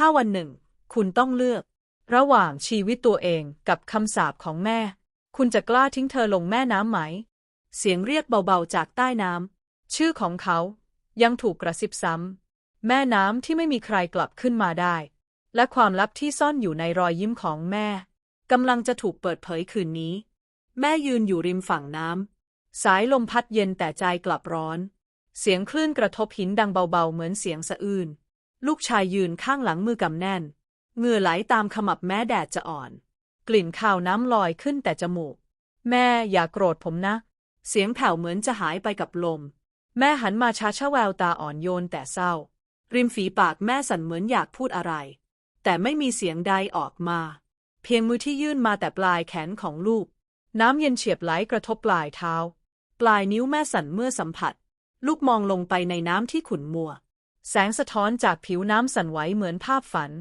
ถ้าวันหนึ่ง คุณต้องเลือก ระหว่างชีวิตตัวเองกับคำสาปของแม่ คุณจะกล้าทิ้งเธอลงแม่น้ำไหม เสียงเรียกเบาๆจากใต้น้ำชื่อของเขายังถูกกระซิบซ้ำแม่น้ำที่ไม่มีใครกลับขึ้นมาได้ และความลับที่ซ่อนอยู่ในรอยยิ้มของแม่กำลังจะถูกเปิดเผยคืนนี้ แม่ยืนอยู่ริมฝั่งน้ำสายลมพัดเย็นแต่ใจกลับร้อน เสียงคลื่นกระทบหินดังเบาๆ เหมือนเสียงสะอื้น ลูกชายยืนข้างหลังมือกำแน่นเหงื่อไหลตามขมับแม้แดดจะอ่อน กลิ่นข้าวน้ำลอยขึ้นแต่จมูก แม่อย่าโกรธผมนะ เสียงแผ่วเหมือนจะหายไปกับลม แม่หันมาช้าชาแววตาอ่อนโยนแต่เศร้า ริมฝีปากแม่สั่นเหมือนอยากพูดอะไร แต่ไม่มีเสียงใดออกมา เพียงมือที่ยื่นมาแต่ปลายแขนของลูก น้ำเย็นเฉียบไหลกระทบปลายเท้า ปลายนิ้วแม่สั่นเมื่อสัมผัส ลูกมองลงไปในน้ำที่ขุ่นมัว แสงสะท้อนจากผิวน้ำสั่นไหวเหมือนภาพฝัน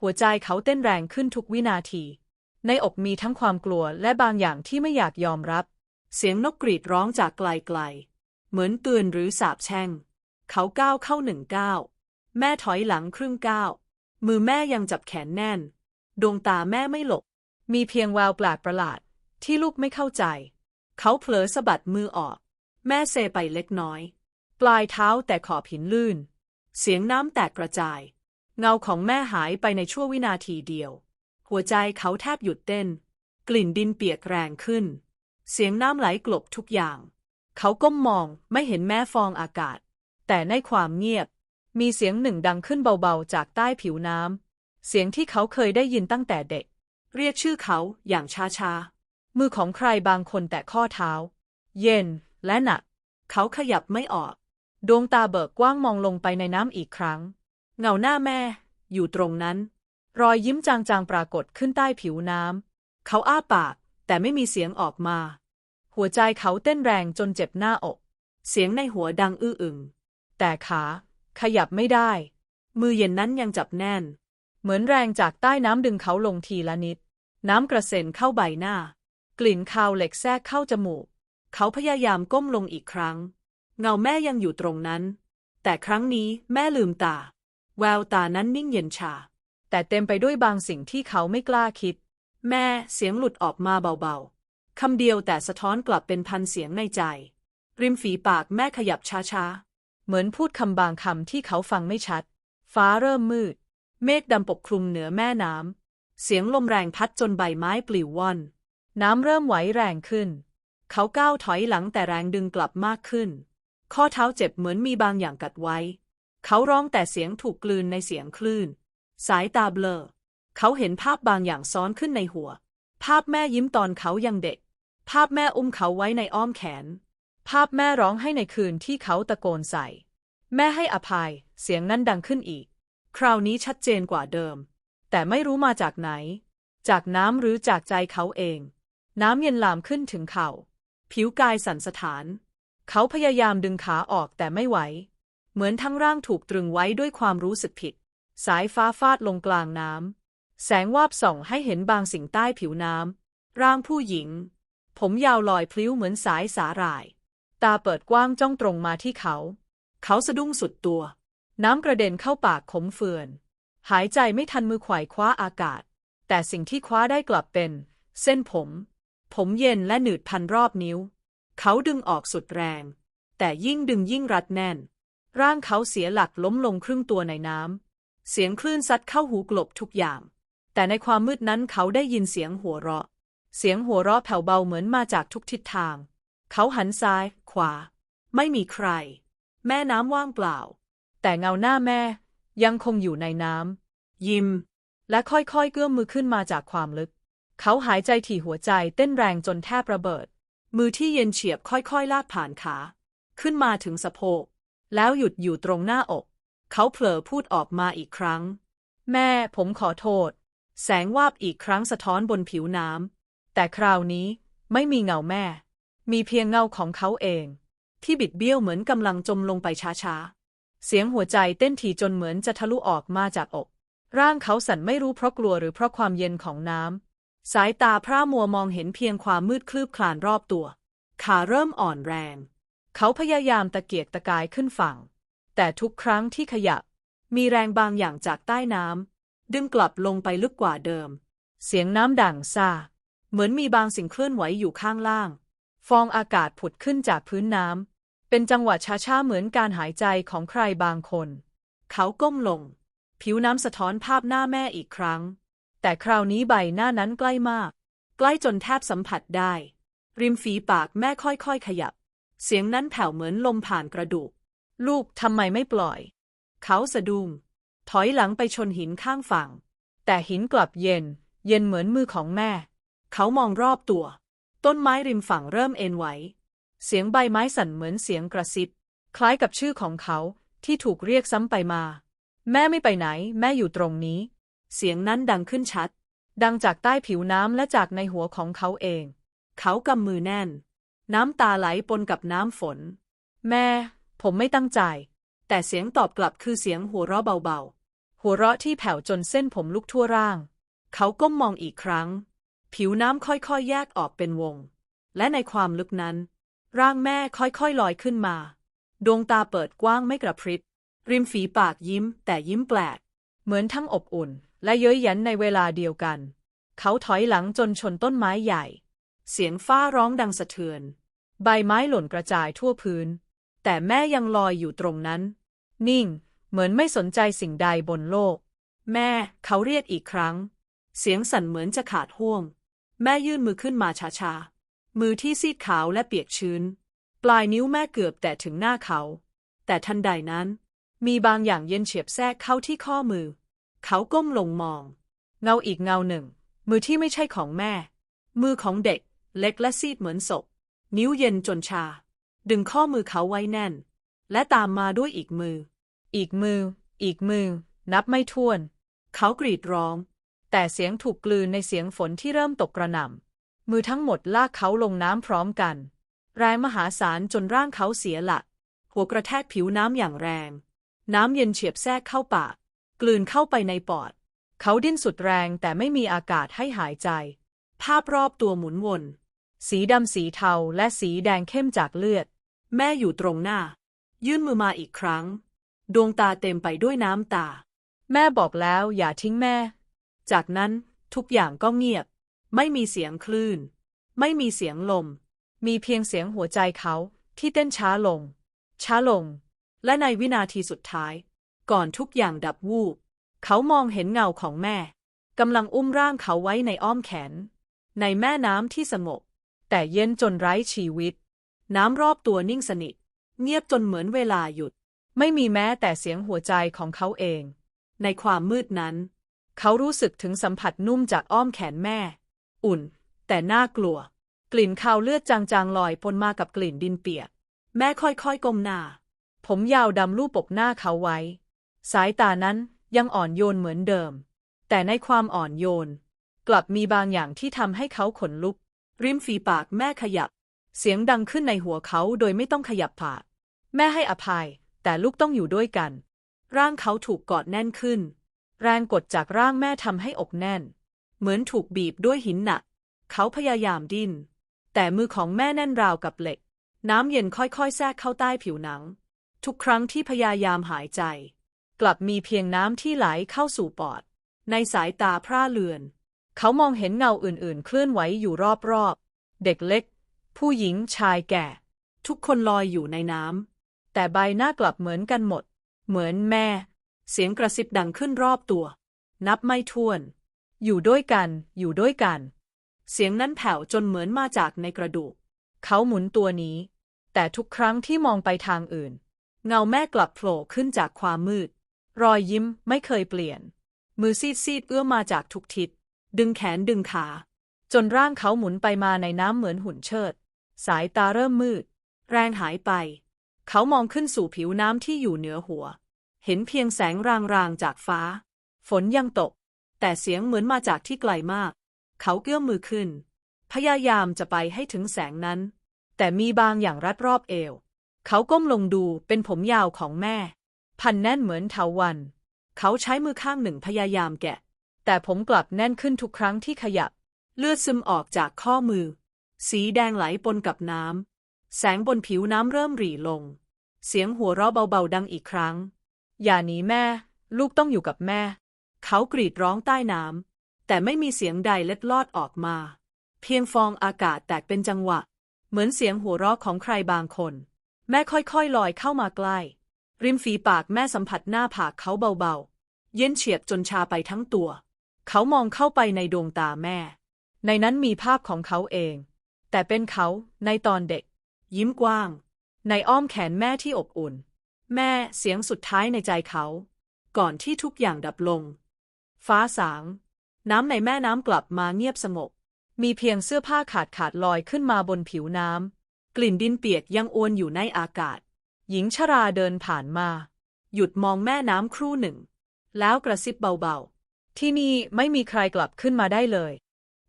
หัวใจเขาเต้นแรงขึ้นทุกวินาที ในอกมีทั้งความกลัวและบางอย่างที่ไม่อยากยอมรับ เสียงนกกรีดร้องจากไกลๆ เหมือนเตือนหรือสาบแช่ง เขาก้าวเข้าหนึ่งก้าว แม่ถอยหลังครึ่งก้าว มือแม่ยังจับแขนแน่น ดวงตาแม่ไม่หลบ มีเพียงแววแปลกประหลาด ที่ลูกไม่เข้าใจ เขาเผลอสะบัดมือออก แม่เซไปเล็กน้อย ปลายเท้าแต่ขอบหินลื่น เสียงน้ำแตกกระจาย เงาของแม่หายไปในชั่ววินาทีเดียว หัวใจเขาแทบหยุดเต้น กลิ่นดินเปียกแรงขึ้น เสียงน้ำไหลกลบทุกอย่าง เขาก้มมองไม่เห็นแม่ฟองอากาศ แต่ในความเงียบ มีเสียงหนึ่งดังขึ้นเบาๆจากใต้ผิวน้ำ เสียงที่เขาเคยได้ยินตั้งแต่เด็ก เรียกชื่อเขาอย่างช้าๆ มือของใครบางคนแตะข้อเท้า เย็นและหนัก เขาขยับไม่ออก ดวงตาเบิกกว้างมองลงไปในน้ำอีกครั้ง เงาหน้าแม่ อยู่ตรงนั้น รอยยิ้มจางๆปรากฏขึ้นใต้ผิวน้ำ เขาอ้าปาก แต่ไม่มีเสียงออกมา หัวใจเขาเต้นแรงจนเจ็บหน้าอก เสียงในหัวดังอื้ออึง แต่ขา ขยับไม่ได้ มือเย็นนั้นยังจับแน่น เหมือนแรงจากใต้น้ำดึงเขาลงทีละนิด น้ำกระเซ็นเข้าใบหน้า กลิ่นคาวเหล็กแทรกเข้าจมูก เขาพยายามก้มลงอีกครั้ง เงาแม่ยังอยู่ตรงนั้น แต่ครั้งนี้แม่ลืมตา แววตานั้นนิ่งเย็นชา แต่เต็มไปด้วยบางสิ่งที่เขาไม่กล้าคิด แม่เสียงหลุดออกมาเบาๆคำเดียวแต่สะท้อนกลับเป็นพันเสียงในใจ ริมฝีปากแม่ขยับช้าๆ เหมือนพูดคำบางคำที่เขาฟังไม่ชัด ฟ้าเริ่มมืด เมฆดำปกคลุมเหนือแม่น้ำเสียงลมแรงพัดจนใบไม้ปลิวว่อน น้ำเริ่มไหวแรงขึ้น เขาก้าวถอยหลังแต่แรงดึงกลับมากขึ้น ข้อเท้าเจ็บเหมือนมีบางอย่างกัดไว้ เขาร้องแต่เสียงถูกกลืนในเสียงคลื่น สายตาเบลอ เขาเห็นภาพบางอย่างซ้อนขึ้นในหัว ภาพแม่ยิ้มตอนเขายังเด็ก ภาพแม่อุ้มเขาไว้ในอ้อมแขน ภาพแม่ร้องให้ในคืนที่เขาตะโกนใส่ แม่ให้อภัย เสียงนั้นดังขึ้นอีก คราวนี้ชัดเจนกว่าเดิม แต่ไม่รู้มาจากไหน จากน้ำหรือจากใจเขาเอง น้ำเย็นลามขึ้นถึงเข่าผิวกายสั่นสะท้าน เขาพยายามดึงขาออกแต่ไม่ไหว เหมือนทั้งร่างถูกตรึงไว้ด้วยความรู้สึกผิด สายฟ้าฟาดลงกลางน้ำ แสงวาบส่องให้เห็นบางสิ่งใต้ผิวน้ำ ร่างผู้หญิง ผมยาวลอยพลิ้วเหมือนสายสาหร่าย ตาเปิดกว้างจ้องตรงมาที่เขา เขาสะดุ้งสุดตัว น้ำกระเด็นเข้าปากขมเฟือน หายใจไม่ทันมือขว่คว้าอากาศ แต่สิ่งที่คว้าได้กลับเป็น เส้นผม ผมเย็นและหนืดพันรอบนิ้ว เขาดึงออกสุดแรง แต่ยิ่งดึงยิ่งรัดแน่น ร่างเขาเสียหลักล้มลงครึ่งตัวในน้ำ เสียงคลื่นซัดเข้าหูกลบทุกอย่าง แต่ในความมืดนั้นเขาได้ยินเสียงหัวเราะ เสียงหัวเราะแผ่วเบาเหมือนมาจากทุกทิศทาง เขาหันซ้าย ขวา ไม่มีใคร แม่น้ำว่างเปล่า แต่เงาหน้าแม่ยังคงอยู่ในน้ำ ยิ้ม และค่อยๆเกื้อมมือขึ้นมาจากความลึก เขาหายใจถี่หัวใจเต้นแรงจนแทบระเบิด มือที่เย็นเฉียบค่อยๆ ลากผ่านขา ขึ้นมาถึงสะโพก แล้วหยุดอยู่ตรงหน้าอก เขาเผลอพูดออกมาอีกครั้ง แม่ผมขอโทษ แสงวาบอีกครั้งสะท้อนบนผิวน้ำ แต่คราวนี้ไม่มีเงาแม่ มีเพียงเงาของเขาเอง ที่บิดเบี้ยวเหมือนกำลังจมลงไปช้าๆ เสียงหัวใจเต้นถี่จนเหมือนจะทะลุออกมาจากอก ร่างเขาสั่นไม่รู้เพราะกลัวหรือเพราะความเย็นของน้ำ สายตาพร่ามัวมองเห็นเพียงความมืดคลืบคลานรอบตัว ขาเริ่มอ่อนแรง เขาพยายามตะเกียกตะกายขึ้นฝั่ง แต่ทุกครั้งที่ขยับ มีแรงบางอย่างจากใต้น้ำดึงกลับลงไปลึกกว่าเดิม เสียงน้ำดังซาเหมือนมีบางสิ่งเคลื่อนไหวอยู่ข้างล่าง ฟองอากาศผุดขึ้นจากพื้นน้ำเป็นจังหวะช้าๆเหมือนการหายใจของใครบางคน เขาก้มลง ผิวน้ำสะท้อนภาพหน้าแม่อีกครั้ง แต่คราวนี้ใบหน้านั้นใกล้มาก ใกล้จนแทบสัมผัสได้ ริมฝีปากแม่ค่อยๆขยับ เสียงนั้นแผ่วเหมือนลมผ่านกระดูก ลูกทำไมไม่ปล่อย เขาสะดุ้งถอยหลังไปชนหินข้างฝั่ง แต่หินกลับเย็น เย็นเหมือนมือของแม่ เขามองรอบตัว ต้นไม้ริมฝั่งเริ่มเอ็นไหว เสียงใบไม้สั่นเหมือนเสียงกระซิบ คล้ายกับชื่อของเขาที่ถูกเรียกซ้ำไปมา แม่ไม่ไปไหน แม่อยู่ตรงนี้ เสียงนั้นดังขึ้นชัด ดังจากใต้ผิวน้ำและจากในหัวของเขาเอง เขากำมือแน่น น้ำตาไหลปนกับน้ำฝน แม่ ผมไม่ตั้งใจ แต่เสียงตอบกลับคือเสียงหัวเราะเบาหัวเราะที่แผ่วจนเส้นผมลุกทั่วร่าง เขาก้มมองอีกครั้ง ผิวน้ำค่อยๆ แยกออกเป็นวง และในความลึกนั้น ร่างแม่ค่อยๆลอยขึ้นมา ดวงตาเปิดกว้างไม่กระพริบ ริมฝีปากยิ้มแต่ยิ้มแปลก เหมือนทั้งอบอุ่น และเย้ยหยันในเวลาเดียวกัน เขาถอยหลังจนชนต้นไม้ใหญ่ เสียงฟ้าร้องดังสะเทือน ใบไม้หล่นกระจายทั่วพื้น แต่แม่ยังลอยอยู่ตรงนั้น นิ่ง เหมือนไม่สนใจสิ่งใดบนโลก แม่เขาเรียกอีกครั้ง เสียงสั่นเหมือนจะขาดห่วง แม่ยื่นมือขึ้นมาช้าๆ มือที่ซีดขาวและเปียกชื้น ปลายนิ้วแม่เกือบแตะถึงหน้าเขา แต่ทันใดนั้น มีบางอย่างเย็นเฉียบแทรกเข้าที่ข้อมือ เขาก้มลงมอง เงาอีกเงาหนึ่ง มือที่ไม่ใช่ของแม่ มือของเด็ก เล็กและซีดเหมือนศพ นิ้วเย็นจนชา ดึงข้อมือเขาไว้แน่น และตามมาด้วยอีกมือ อีกมือ อีกมือ นับไม่ถ้วน เขากรีดร้อง แต่เสียงถูกกลืนในเสียงฝนที่เริ่มตกกระหน่ำมือทั้งหมดลากเขาลงน้ำพร้อมกันแรงมหาศาลจนร่างเขาเสียหลัก หัวกระแทกผิวน้ำอย่างแรง น้ำเย็นเฉียบแทรกเข้าปาก กลืนเข้าไปในปอด เขาดิ้นสุดแรงแต่ไม่มีอากาศให้หายใจ ภาพรอบตัวหมุนวน สีดำสีเทาและสีแดงเข้มจากเลือด แม่อยู่ตรงหน้า ยื่นมือมาอีกครั้ง ดวงตาเต็มไปด้วยน้ำตา แม่บอกแล้วอย่าทิ้งแม่ จากนั้นทุกอย่างก็เงียบ ไม่มีเสียงคลื่น ไม่มีเสียงลม มีเพียงเสียงหัวใจเขาที่เต้นช้าลง ช้าลง และในวินาทีสุดท้าย ก่อนทุกอย่างดับวูบ เขามองเห็นเงาของแม่กำลังอุ้มร่างเขาไว้ในอ้อมแขน ในแม่น้ำที่สงบแต่เย็นจนไร้ชีวิต น้ำรอบตัวนิ่งสนิท เงียบจนเหมือนเวลาหยุด ไม่มีแม้แต่เสียงหัวใจของเขาเอง ในความมืดนั้น เขารู้สึกถึงสัมผัสนุ่มจากอ้อมแขนแม่ อุ่น แต่น่ากลัว กลิ่นคาวเลือดจางๆลอยปนมากับกลิ่นดินเปียก แม่ค่อยๆก้มหน้า ผมยาวดำลูบปกหน้าเขาไว้ สายตานั้นยังอ่อนโยนเหมือนเดิม แต่ในความอ่อนโยน กลับมีบางอย่างที่ทำให้เขาขนลุก ริมฝีปากแม่ขยับ เสียงดังขึ้นในหัวเขาโดยไม่ต้องขยับปาก แม่ให้อภัย แต่ลูกต้องอยู่ด้วยกัน ร่างเขาถูกกอดแน่นขึ้น แรงกดจากร่างแม่ทำให้อกแน่น เหมือนถูกบีบด้วยหินหนัก เขาพยายามดิ้น แต่มือของแม่แน่นราวกับเหล็ก น้ำเย็นค่อยๆ แทรกเข้าใต้ผิวหนัง ทุกครั้งที่พยายามหายใจ กลับมีเพียงน้ำที่ไหลเข้าสู่ปอด ในสายตาพร่าเลือน เขามองเห็นเงาอื่นๆ เคลื่อนไหวอยู่รอบๆ เด็กเล็ก ผู้หญิงชายแก่ ทุกคนลอยอยู่ในน้ำ แต่ใบหน้ากลับเหมือนกันหมด เหมือนแม่ เสียงกระซิบดังขึ้นรอบตัว นับไม่ถ้วน อยู่ด้วยกัน อยู่ด้วยกัน เสียงนั้นแผ่วจนเหมือนมาจากในกระดูก เขาหมุนตัวนี้ แต่ทุกครั้งที่มองไปทางอื่น เงาแม่กลับโผล่ขึ้นจากความมืด รอยยิ้มไม่เคยเปลี่ยน มือซีดๆเอื้อมาจากทุกทิศ ดึงแขนดึงขา จนร่างเขาหมุนไปมาในน้ำเหมือนหุ่นเชิด สายตาเริ่มมืด แรงหายไป เขามองขึ้นสู่ผิวน้ำที่อยู่เหนือหัว เห็นเพียงแสงรางๆจากฟ้า ฝนยังตก แต่เสียงเหมือนมาจากที่ไกลมาก เขาเกื้อมมือขึ้น พยายามจะไปให้ถึงแสงนั้น แต่มีบางอย่างรัดรอบเอว เขาก้มลงดูเป็นผมยาวของแม่ พันแน่นเหมือนเถาวัน เขาใช้มือข้างหนึ่งพยายามแกะ แต่ผมกลับแน่นขึ้นทุกครั้งที่ขยับ เลือดซึมออกจากข้อมือ สีแดงไหลปนกับน้ำ แสงบนผิวน้ำเริ่มหรี่ลง เสียงหัวเราะเบาๆดังอีกครั้ง อย่าหนีแม่ ลูกต้องอยู่กับแม่ เขากรีดร้องใต้น้ำ แต่ไม่มีเสียงใดเล็ดลอดออกมา เพียงฟองอากาศแตกเป็นจังหวะ เหมือนเสียงหัวเราะของใครบางคน แม่ค่อยๆลอยเข้ามาใกล้ ริมฝีปากแม่สัมผัสหน้าผากเขาเบาๆ เย็นเฉียบจนชาไปทั้งตัว เขามองเข้าไปในดวงตาแม่ ในนั้นมีภาพของเขาเอง แต่เป็นเขาในตอนเด็ก ยิ้มกว้าง ในอ้อมแขนแม่ที่อบอุ่น แม่เสียงสุดท้ายในใจเขา ก่อนที่ทุกอย่างดับลง ฟ้าสาง น้ำในแม่น้ำกลับมาเงียบสงบ มีเพียงเสื้อผ้าขาดขาดลอยขึ้นมาบนผิวน้ำกลิ่นดินเปียกยังอวนอยู่ในอากาศ หญิงชราเดินผ่านมา หยุดมองแม่น้ำครู่หนึ่ง แล้วกระซิบเบาๆ ที่นี่ไม่มีใครกลับขึ้นมาได้เลย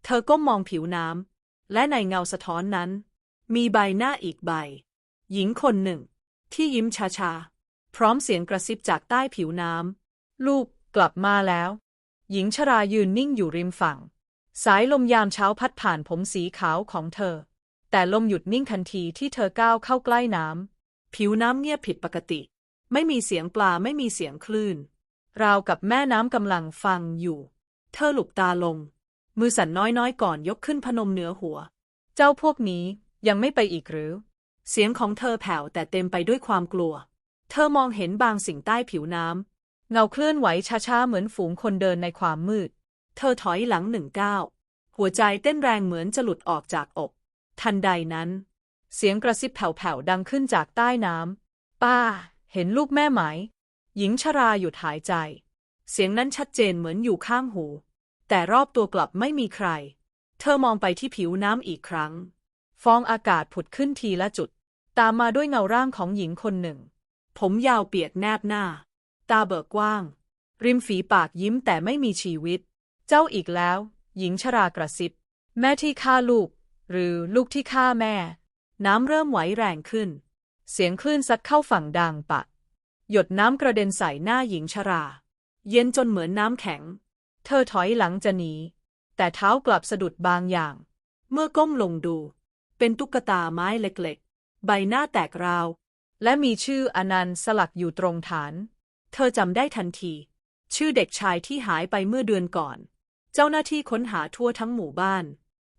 เธอก้มมองผิวน้ำ และในเงาสะท้อนนั้น มีใบหน้าอีกใบ หญิงคนหนึ่ง ที่ยิ้มช้าๆ พร้อมเสียงกระซิบจากใต้ผิวน้ำ ลูกกลับมาแล้ว หญิงชรายืนนิ่งอยู่ริมฝั่ง สายลมยามเช้าพัดผ่านผมสีขาวของเธอ แต่ลมหยุดนิ่งทันทีที่เธอก้าวเข้าใกล้น้ำ ผิวน้ำเงียบผิดปกติ ไม่มีเสียงปลาไม่มีเสียงคลื่น ราวกับแม่น้ำกำลังฟังอยู่ เธอหลุบตาลง มือสั่นน้อยๆก่อนยกขึ้นพนมเหนือหัว เจ้าพวกนี้ยังไม่ไปอีกหรือ เสียงของเธอแผ่วแต่เต็มไปด้วยความกลัว เธอมองเห็นบางสิ่งใต้ผิวน้ำเงาเคลื่อนไหวช้าๆเหมือนฝูงคนเดินในความมืด เธอถอยหลังหนึ่งก้าวหัวใจเต้นแรงเหมือนจะหลุดออกจากอก ทันใดนั้น เสียงกระซิบแผ่วๆดังขึ้นจากใต้น้ำ ป้า เห็นลูกแม่ไหม หญิงชราหยุดหายใจ เสียงนั้นชัดเจนเหมือนอยู่ข้างหู แต่รอบตัวกลับไม่มีใคร เธอมองไปที่ผิวน้ำอีกครั้ง ฟองอากาศผุดขึ้นทีละจุด ตามมาด้วยเงาร่างของหญิงคนหนึ่ง ผมยาวเปียกแนบหน้า ตาเบิกกว้าง ริมฝีปากยิ้มแต่ไม่มีชีวิต เจ้าอีกแล้ว หญิงชรากระซิบ แม่ที่ฆ่าลูก หรือลูกที่ฆ่าแม่ น้ำเริ่มไหวแรงขึ้น เสียงคลื่นซัดเข้าฝั่งดังปะ หยดน้ำกระเด็นใส่หน้าหญิงชรา เย็นจนเหมือนน้ำแข็ง เธอถอยหลังจะหนี แต่เท้ากลับสะดุดบางอย่าง เมื่อก้มลงดู เป็นตุ๊กตาไม้เล็กๆ ใบหน้าแตกราว และมีชื่ออนันต์สลักอยู่ตรงฐาน เธอจำได้ทันที ชื่อเด็กชายที่หายไปเมื่อเดือนก่อน เจ้าหน้าที่ค้นหาทั่วทั้งหมู่บ้าน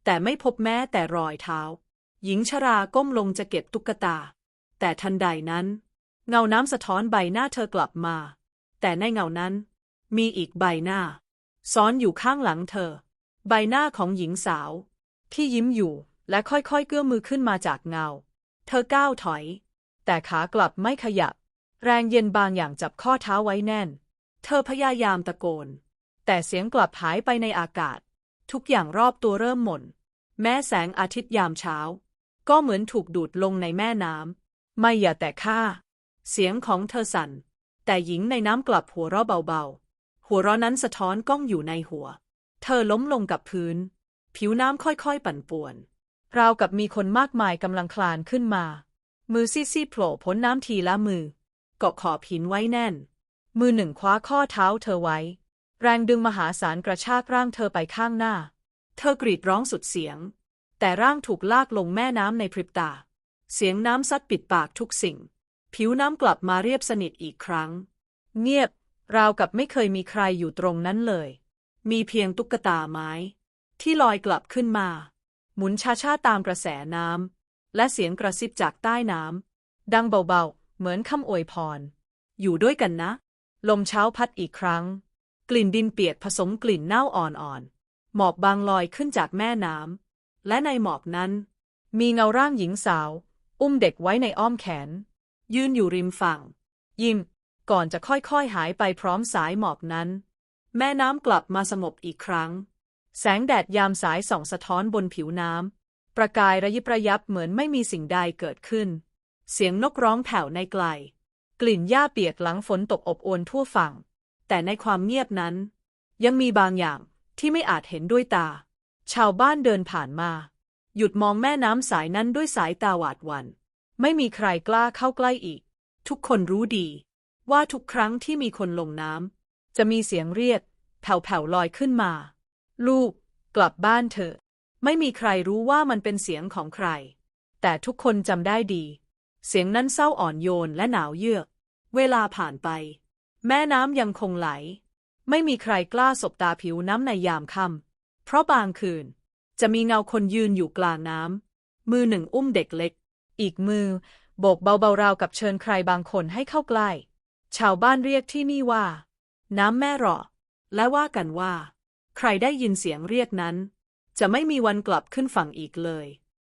แต่ไม่พบแม้แต่รอยเท้า หญิงชราก้มลงจะเก็บตุ๊กตา แต่ทันใดนั้น เงาน้ำสะท้อนใบหน้าเธอกลับมา แต่ในเงานั้น มีอีกใบหน้า ซ้อนอยู่ข้างหลังเธอ ใบหน้าของหญิงสาว ที่ยิ้มอยู่และค่อยๆเกื้อมือขึ้นมาจากเงา เธอก้าวถอย แต่ขากลับไม่ขยับ แรงเย็นบางอย่างจับข้อเท้าไว้แน่น เธอพยายามตะโกน แต่เสียงกลับหายไปในอากาศ ทุกอย่างรอบตัวเริ่มหม่น แม้แสงอาทิตย์ยามเช้า ก็เหมือนถูกดูดลงในแม่น้ำไม่อย่าแต่ข้าเสียงของเธอสั่น แต่หญิงในน้ำกลับหัวเราะเบาๆ หัวเราะนั้นสะท้อนกล้องอยู่ในหัว เธอล้มลงกับพื้น ผิวน้ำค่อยๆ ปั่นป่วน ราวกับมีคนมากมายกำลังคลานขึ้นมา มือซี่ๆโผล่พ้นน้ำทีละมือเกาะขอบหินไว้แน่น มือหนึ่งคว้าข้อเท้าเธอไว้ แรงดึงมหาศาลกระชากร่างเธอไปข้างหน้า เธอกรีดร้องสุดเสียง แต่ร่างถูกลากลงแม่น้ำในพริบตา เสียงน้ำซัดปิดปากทุกสิ่ง ผิวน้ำกลับมาเรียบสนิทอีกครั้ง เงียบ ราวกับไม่เคยมีใครอยู่ตรงนั้นเลย มีเพียงตุ๊กตาไม้ ที่ลอยกลับขึ้นมา หมุนช้าๆตามกระแสน้ำและเสียงกระซิบจากใต้น้ำดังเบาๆ เหมือนคำอวยพร อยู่ด้วยกันนะ ลมเช้าพัดอีกครั้ง กลิ่นดินเปียกผสมกลิ่นเน่าอ่อนๆหมอกบางลอยขึ้นจากแม่น้ำ และในหมอกนั้น มีเงาร่างหญิงสาว อุ้มเด็กไว้ในอ้อมแขน ยืนอยู่ริมฝั่ง ยิ้ม ก่อนจะค่อยๆหายไปพร้อมสายหมอกนั้น แม่น้ำกลับมาสงบอีกครั้ง แสงแดดยามสายส่องสะท้อนบนผิวน้ำ ประกายระยิบระยับเหมือนไม่มีสิ่งใดเกิดขึ้น เสียงนกร้องแผ่วในไกล กลิ่นหญ้าเปียกหลังฝนตกอบอวนทั่วฝั่ง แต่ในความเงียบนั้น ยังมีบางอย่างที่ไม่อาจเห็นด้วยตา ชาวบ้านเดินผ่านมา หยุดมองแม่น้ำสายนั้นด้วยสายตาหวาดหวัน่น ไม่มีใครกล้าเข้าใกล้อีก ทุกคนรู้ดี ว่าทุกครั้งที่มีคนลงน้ำจะมีเสียงเรียก แผ่วๆลอยขึ้นมา ลูก กลับบ้านเถอะ ไม่มีใครรู้ว่ามันเป็นเสียงของใคร แต่ทุกคนจำได้ดี เสียงนั้นเศร้าอ่อนโยนและหนาวเยือก เวลาผ่านไป แม่น้ำยังคงไหล ไม่มีใครกล้าสบตาผิวน้ำในยามค่ำ เพราะบางคืน จะมีเงาคนยืนอยู่กลางน้ำ มือหนึ่งอุ้มเด็กเล็ก อีกมือ โบกเบาๆราวกับเชิญใครบางคนให้เข้าใกล้ ชาวบ้านเรียกที่นี่ว่า น้ำแม่หรอ และว่ากันว่า ใครได้ยินเสียงเรียกนั้น จะไม่มีวันกลับขึ้นฝั่งอีกเลย